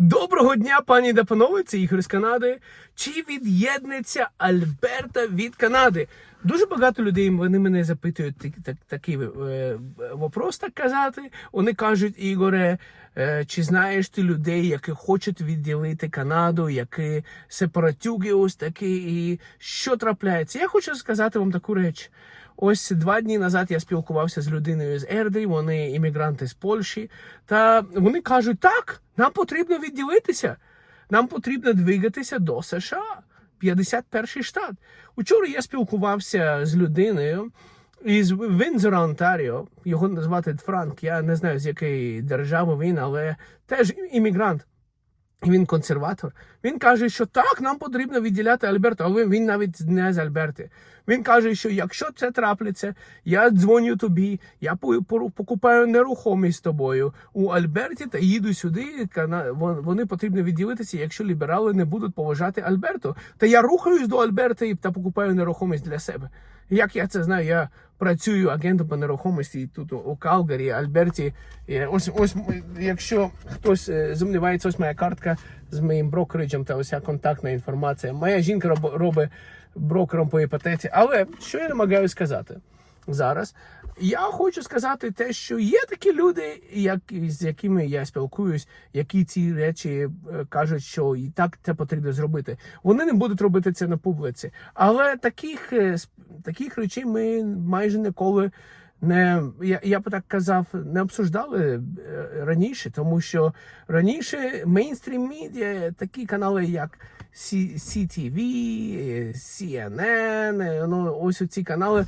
Доброго дня, пані та панове, це Ігор з Канади. Чи від'єднеться Альберта від Канади? Дуже багато людей вони мене запитують так, так, такий е, вопрос, так казати. Вони кажуть, Ігоре, е, чи знаєш ти людей, які хочуть відділити Канаду, які сепаратюги ось такі, і що трапляється? Я хочу сказати вам таку реч. Ось два дні назад я спілкувався з людиною з Ерди, вони іммігранти з Польщі, та вони кажуть, так, нам потрібно відділитися, нам потрібно двигатися до США. 51 штат. Учора я спілкувався з людиною із Вінзора, Онтаріо. Його назвати Франк. Я не знаю з якої держави він, але теж іммігрант. І Він консерватор. Він каже, що так, нам потрібно відділяти Альберту, але він навіть не з Альберти. Він каже, що якщо це трапляться, я дзвоню тобі, я по- по- покупаю нерухомість з тобою у Альберті та їду сюди. Вони потрібно відділитися, якщо ліберали не будуть поважати Альберту. Та я рухаюсь до Альберти та покупаю нерухомість для себе. Як я це знаю, я працюю агентом по нерухомості тут у Калгарі, Альберті. Ось ось якщо хтось е, сумнівається, ось моя картка з моїм брокериджем та уся контактна інформація. Моя жінка робить брокером по іпотеці. Але що я намагаюся сказати зараз? Я хочу сказати те, що є такі люди, як, з якими я спілкуюсь, які ці речі е, кажуть, що і так це потрібно зробити. Вони не будуть робити це на публіці. Але таких, е, таких речей ми майже ніколи не я, я б так казав, не обсуждали е, раніше, тому що раніше мейнстрім медіа, такі канали, як CTV, CNN, е, ну ось ці канали.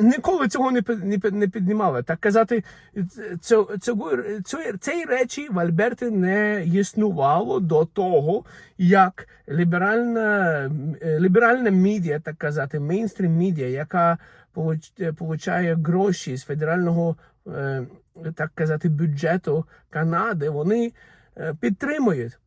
Ніколи цього не не піднімали. Так казати, цього, цієї речі в Альберті не існувало до того, як ліберальна, ліберальна медіа, так казати, мейнстрім медіа, яка получає гроші з федерального, е, так казати, бюджету Канади, вони е, підтримують.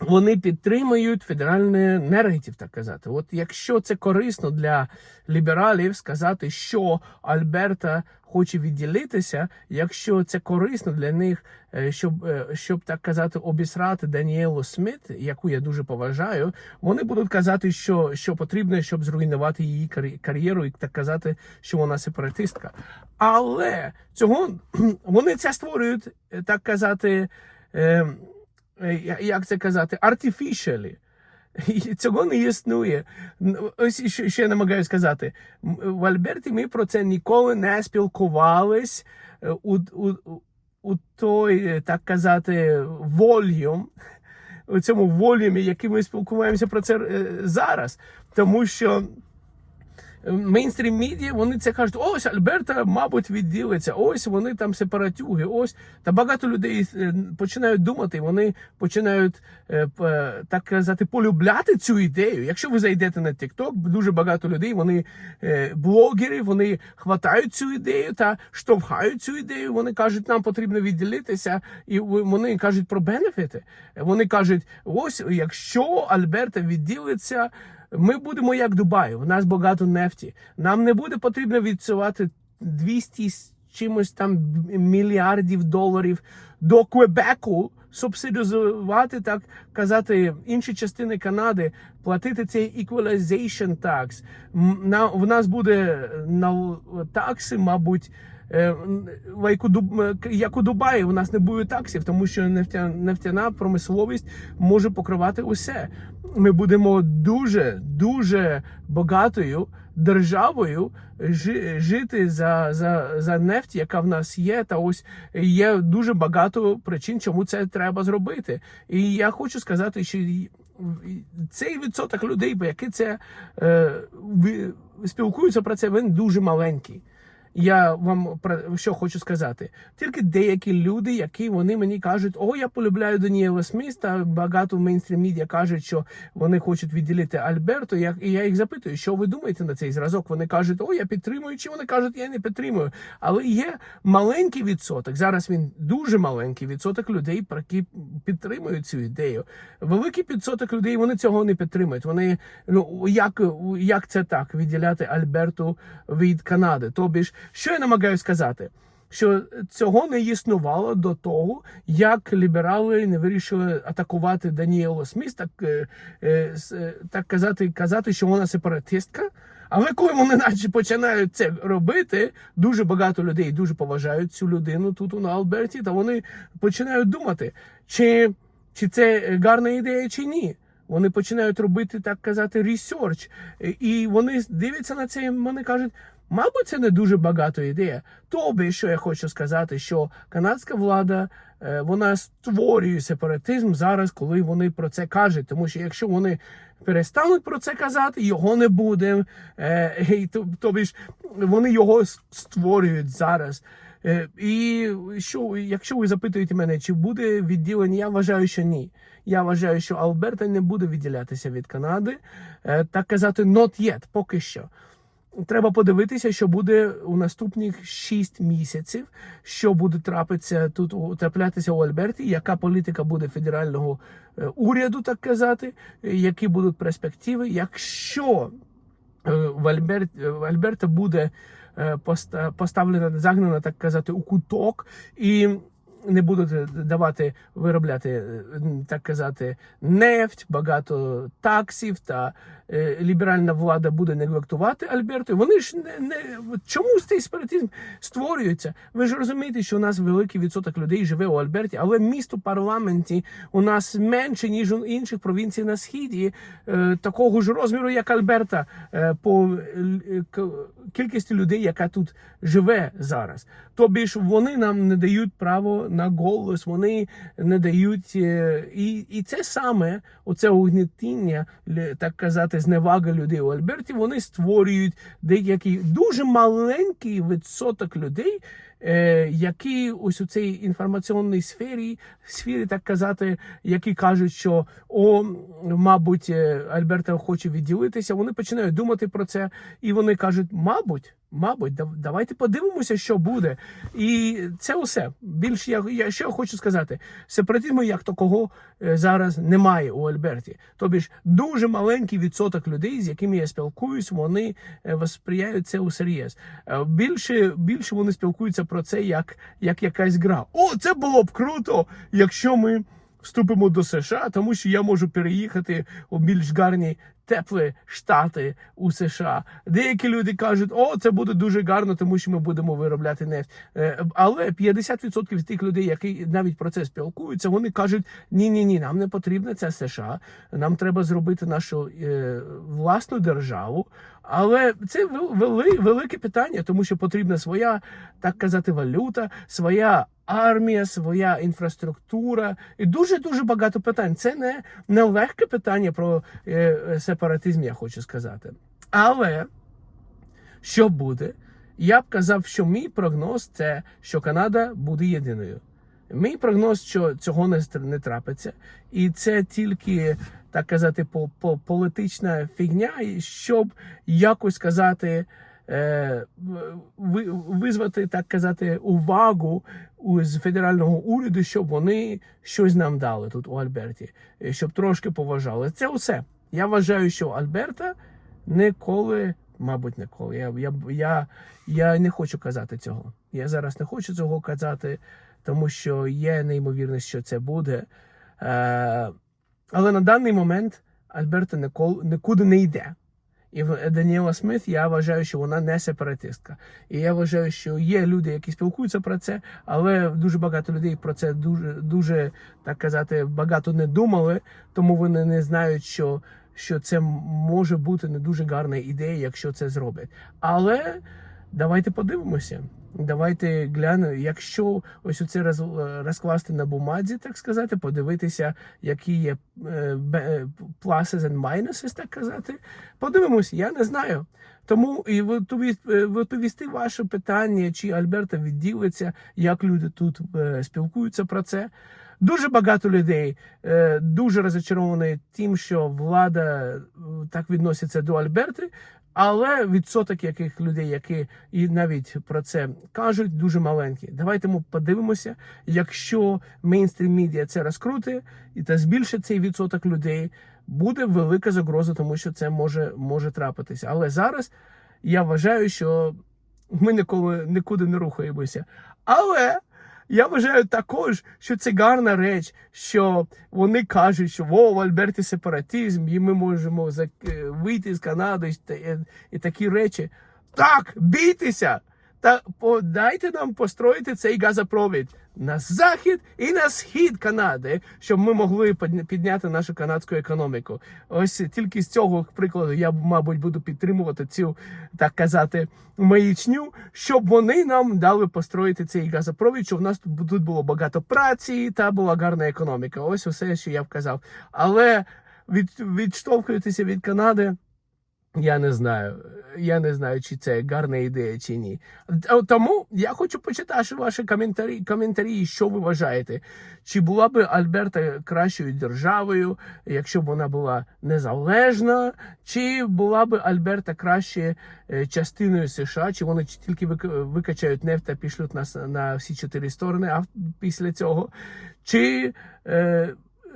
Вони підтримують федеральний наратив, так казати. От якщо це корисно для лібералів сказати, що Альберта хоче відділитися, якщо це корисно для них, е, щоб, е, щоб так казати, обісрати Даніелу Сміт, яку я дуже поважаю, вони будуть казати, що, що потрібно, щоб зруйнувати її кар'є- кар'єру і так казати, що вона сепаратистка. Але цього вони це створюють, е, так казати. Е, як це казати, artificially. Цього не існує. Ось що я намагаюся сказати. В Альберті ми про це ніколи не спілкувались е, у, у, у- той, е, так казати, вольюм, у цьому волюмі, який ми спілкуємося про це зараз. Тому що мейнстрім медіа, вони це кажуть, ось Альберта, мабуть, відділиться, ось вони там сепаратюги, ось. Та багато людей е, починають думати, вони починають, е, так казати, полюбляти цю ідею. Якщо ви зайдете на TikTok, дуже багато людей, вони е, блогери, вони хватають цю ідею та штовхають цю ідею. Вони кажуть, нам потрібно відділитися, і вони кажуть про бенефіти. Вони кажуть, ось якщо Альберта відділиться. Ми будемо як Дубай, у нас багато нефті. Нам не буде потрібно відсувати 200 з чимось там мільярдів доларів до Квебеку, субсидізувати, так казати, інші частини Канади, платити цей equalization tax. На, в нас буде на такси, мабуть, Е, як у, е, як у Дубаї, у нас не буде таксів, тому що нефтя, нефтяна промисловість може покривати усе. Ми будемо дуже дуже багатою державою жити за, за, за нефть, яка в нас є. Та ось є дуже багато причин, чому це треба зробити. І я хочу сказати, що цей відсоток людей, які це е, спілкуються про це, він дуже маленький. Я вам про що хочу сказати. Тільки деякі люди, які вони мені кажуть, о, я полюбляю Даніела Сміста. Багато в мейнстрім медіа кажуть, що вони хочуть відділити Альберту. Я, і я їх запитую, що ви думаєте на цей зразок? Вони кажуть, о, я підтримую, чи вони кажуть, я не підтримую. Але є маленький відсоток. Зараз він дуже маленький відсоток людей, які підтримують цю ідею. Великий відсоток людей вони цього не підтримують. Вони ну як, як це так відділяти Альберту від Канади? Тобі ж що я намагаюся сказати? що цього не існувало до того, як ліберали не вирішили атакувати Даніелу Сміс, так, е, е, е, так казати, казати, що вона сепаратистка. Але коли вони наче починають це робити, дуже багато людей дуже поважають цю людину тут у Алберті, та вони починають думати, чи, чи це гарна ідея, чи ні. Вони починають робити, так казати, ресерч. І вони дивляться на це, і вони кажуть, мабуть, це не дуже багато ідея. Тобі, що я хочу сказати, що канадська влада е, вона створює сепаратизм зараз, коли вони про це кажуть. Тому що якщо вони перестануть про це казати, його не буде. Е, Тобі ж вони його створюють зараз. Е, І що, якщо ви запитуєте мене, чи буде відділення, я вважаю, що ні. Я вважаю, що Алберта не буде відділятися від Канади. Так казати, not yet, поки що. Треба подивитися, що буде у наступних 6 місяців, що буде трапитися тут траплятися у Альберті, яка політика буде федерального е, уряду, так казати, е, які будуть перспективи. Якщо е, в, Альберт, Альберта буде поста- поставлена, загнана, так казати, у куток і не будуть давати виробляти, е, так казати, нефть, багато таксів та е, ліберальна влада буде неглектувати Альберту. Вони ж не, не чому цей сепаратизм створюється? Ви ж розумієте, що у нас великий відсоток людей живе у Альберті, але місто парламенті у нас менше ніж у інших провінцій на східі, е, такого ж розміру, як Альберта, е, по е, кількості людей, яка тут живе зараз. Тобі ж вони нам не дають право на голос, вони не дають е, і, і це саме оце угнетіння, лі- так казати, зневага людей у Альберті. Вони створюють деякий дуже маленький відсоток людей. е, Які ось у цій інформаційній сфері, сфері, так казати, які кажуть, що о, мабуть, е, Альберта хоче відділитися, вони починають думати про це, і вони кажуть, мабуть, мабуть, дав- давайте подивимося, що буде. І це усе. Більш я, я що хочу сказати, сепаратизму як такого е, зараз немає у Альберті. Тобі ж дуже маленький відсоток людей, з якими я спілкуюсь, вони е, восприяють це усерйоз. Е, Більше, більше вони спілкуються про це як, як якась гра. О, це було б круто, якщо ми вступимо до США, тому що я можу переїхати у більш гарні теплі штати у США. Деякі люди кажуть, о, це буде дуже гарно, тому що ми будемо виробляти нефть. Е, Але 50% з тих людей, які навіть про це спілкуються, вони кажуть: ні, ні, ні, нам не потрібно це США. Нам треба зробити нашу е, власну державу. Але це вел- вели, велике питання, тому що потрібна своя, так казати, валюта, своя армія, своя інфраструктура і дуже дуже багато питань. Це не, не легке питання про е, е, сепаратизм, я хочу сказати. Але що буде? Я б казав, що мій прогноз це, що Канада буде єдиною. Мій прогноз, що цього не, не трапиться, і це тільки так казати, по, по політична фігня, щоб якось сказати, визвати, так казати, увагу з федерального уряду, щоб вони щось нам дали тут у Альберті, е, щоб трошки поважали. Це все. Я вважаю, що Альберта ніколи, мабуть, ніколи. Я, я, я, я не хочу казати цього. Я зараз не хочу цього казати, тому що є неймовірність, що це буде. Е, але на даний момент Альберта ніколи, нікуди не йде. І Даніела Сміт, я вважаю, що вона не сепаратистка. І я вважаю, що є люди, які спілкуються про це, але дуже багато людей про це дуже, дуже так казати, багато не думали, тому вони не знають, що, що це може бути не дуже гарна ідея, якщо це зроблять. Але давайте подивимося. Давайте глянемо, якщо ось оце роз- розкласти на бумазі, так сказати, подивитися, які є е, pluses and minuses, так казати. Подивимось, я не знаю. Тому і відповісти, відповісти ваше питання, чи Альберта відділиться, як люди тут е, спілкуються про це. Дуже багато людей е, дуже розчаровані тим, що влада е, так відноситься до Альберти, але відсоток яких людей, які і навіть про це кажуть, дуже маленький. Давайте ми подивимося, якщо мейнстрім медіа це розкрути і та збільшить цей відсоток людей, буде велика загроза, тому що це може, може трапитися. Але зараз я вважаю, що ми ніколи нікуди не рухаємося. Але я вважаю також, що це гарна реч, що вони кажуть, що в Альберті сепаратизм, і ми можемо е, вийти з Канади і такі речі. Так, бійтеся! Та подайте нам построїти цей газопровід на захід і на схід Канади, щоб ми могли підняти нашу канадську економіку. Ось тільки з цього прикладу я мабуть буду підтримувати цю так казати маячню, щоб вони нам дали построїти цей газопровід, щоб в нас тут було багато праці та була гарна економіка. Ось усе, що я вказав. Але від, відштовхуєтеся від Канади. Я не знаю. Я не знаю, чи це гарна ідея чи ні. Тому я хочу почитати ваші коментарі, коментарі, що ви вважаєте. Чи була би Альберта кращою державою, якщо б вона була незалежна, чи була би Альберта краще е, частиною США, чи вони тільки вик- викачають нефть та пішлють нас на всі чотири сторони, а після цього. Чи е,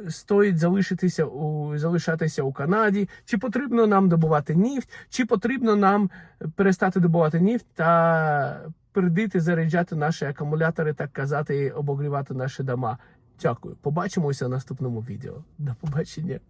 стоїть залишитися у залишатися у Канаді, чи потрібно нам добувати нефть, чи потрібно нам перестати добувати нефть та придити заряджати наші акумулятори, так казати, і обогрівати наші дома. Дякую. Побачимося в наступному відео. До побачення.